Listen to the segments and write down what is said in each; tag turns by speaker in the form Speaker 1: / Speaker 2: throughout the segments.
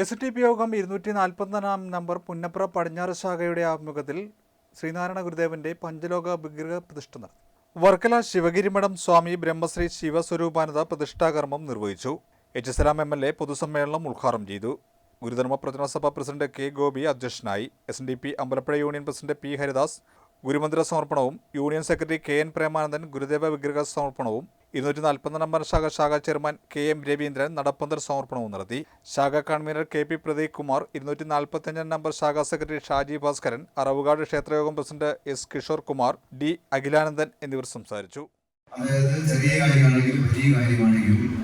Speaker 1: S T P യോഗം ഇരുന്നൂറ്റി നാൽപ്പത്തൊന്നാം number Punnapra പടിഞ്ഞാറ് ശാഖയുടെ ആഭിമുഖ്യത്തിൽ ശ്രീനാരായണ ഗുരുദേവന്റെ പഞ്ചലോക വിഗ്രഹ പ്രതിഷ്ഠ നടത്തി. വർക്കല ശിവഗിരിമഠം സ്വാമി ബ്രഹ്മശ്രീ ശിവസ്വരൂപാനന്ദ പ്രതിഷ്ഠാകർമ്മം നിർവഹിച്ചു. H Salam M L A പൊതുസമ്മേളനം ഉദ്ഘാടനം ചെയ്തു. ഗുരുധർമ്മ പ്രചരണസഭ പ്രസിഡന്റ് കെ ഗോപി അധ്യക്ഷനായി. S D P Ambalappuzha union president P Haridas. ഗുരുമന്ദിര സമർപ്പണവും union secretary K N Premanandan Gurudeva വിഗ്രഹ സമർപ്പണവും ഇരുന്നൂറ്റി നമ്പർ ശാഖ ശാഖ ചെയർമാൻ കെ എം രവീന്ദ്രൻ നടപ്പന്തർ സമർപ്പണവും നടത്തി. ശാഖ convener K P Pradeep Kumar ഇരുന്നൂറ്റി നാൽപ്പത്തിയഞ്ചാം നമ്പർ ശാഖാ secretary Shaji Bhaskaran Aravukad ക്ഷേത്രയോഗം president S Kishore Kumar D Akhilanandan എന്നിവർ സംസാരിച്ചു.
Speaker 2: അതായത് ചെറിയ വലിയ കാര്യമാണെങ്കിലും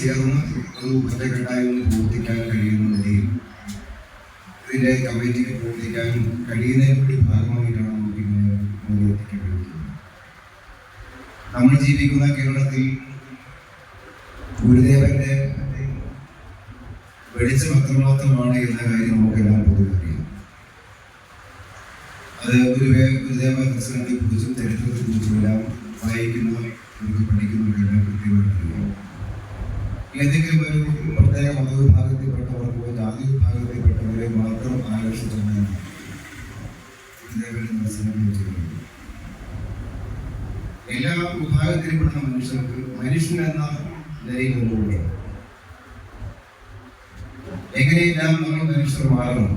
Speaker 2: ചേർന്ന് ഒരു കഴിയുന്ന കമ്മിറ്റിക്ക് പ്രവർത്തിക്കാൻ കഴിയുന്നതിന് കൂടി ഭാഗമായിട്ടാണ് നമുക്ക് ഇങ്ങനെ നമ്മൾ ജീവിക്കുന്ന കേരളത്തിൽ ഗുരുദേവന്റെ വെളിച്ചം അത്രമാത്രമാണ് എന്ന കാര്യം നമുക്കെല്ലാം പൊതുവെ അറിയാം. അത് ഗുരുവേ ഗുരുദേവ ദർശനത്തെ കുറിച്ചും ചരിത്രത്തെ കുറിച്ചും എല്ലാം വായിക്കുന്ന നമുക്ക് പഠിക്കുന്നവരെല്ലാം കൃത്യമായിട്ട് ഏതെങ്കിലും ഒരു പ്രത്യേക മതവിഭാഗത്തിൽപ്പെട്ടവർക്കോ ജാതി വിഭാഗത്തിൽപ്പെട്ടവരെ മാത്രം ആകർഷിച്ചാണ് ഗുരുദേവന്റെ ദർശനം ചെയ്യുന്നത് എല്ലാ വിഭാഗത്തിൽപ്പെടുന്ന മനുഷ്യർക്ക് മനുഷ്യൻ എന്ന നിലയിൽ നിന്നുകൊണ്ട് എങ്ങനെയെല്ലാം നമ്മൾ മനുഷ്യർ മാറണം?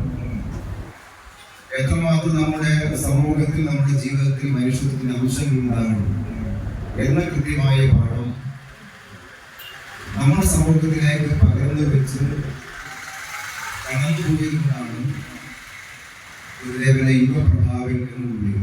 Speaker 2: എത്രമാത്രം നമ്മുടെ സമൂഹത്തിൽ നമ്മുടെ ജീവിതത്തിൽ മനുഷ്യത്വത്തിന് അംശങ്ങൾ ഉണ്ടാകണം? എന്ന കൃത്യമായ പാഠം നമ്മുടെ സമൂഹത്തിലേക്ക് പകർന്നു വെച്ച് കടന്നുപോയതുകൊണ്ടാണ് ഗുരുദേവനെ യുഗപ്രഭാവൻ എന്ന്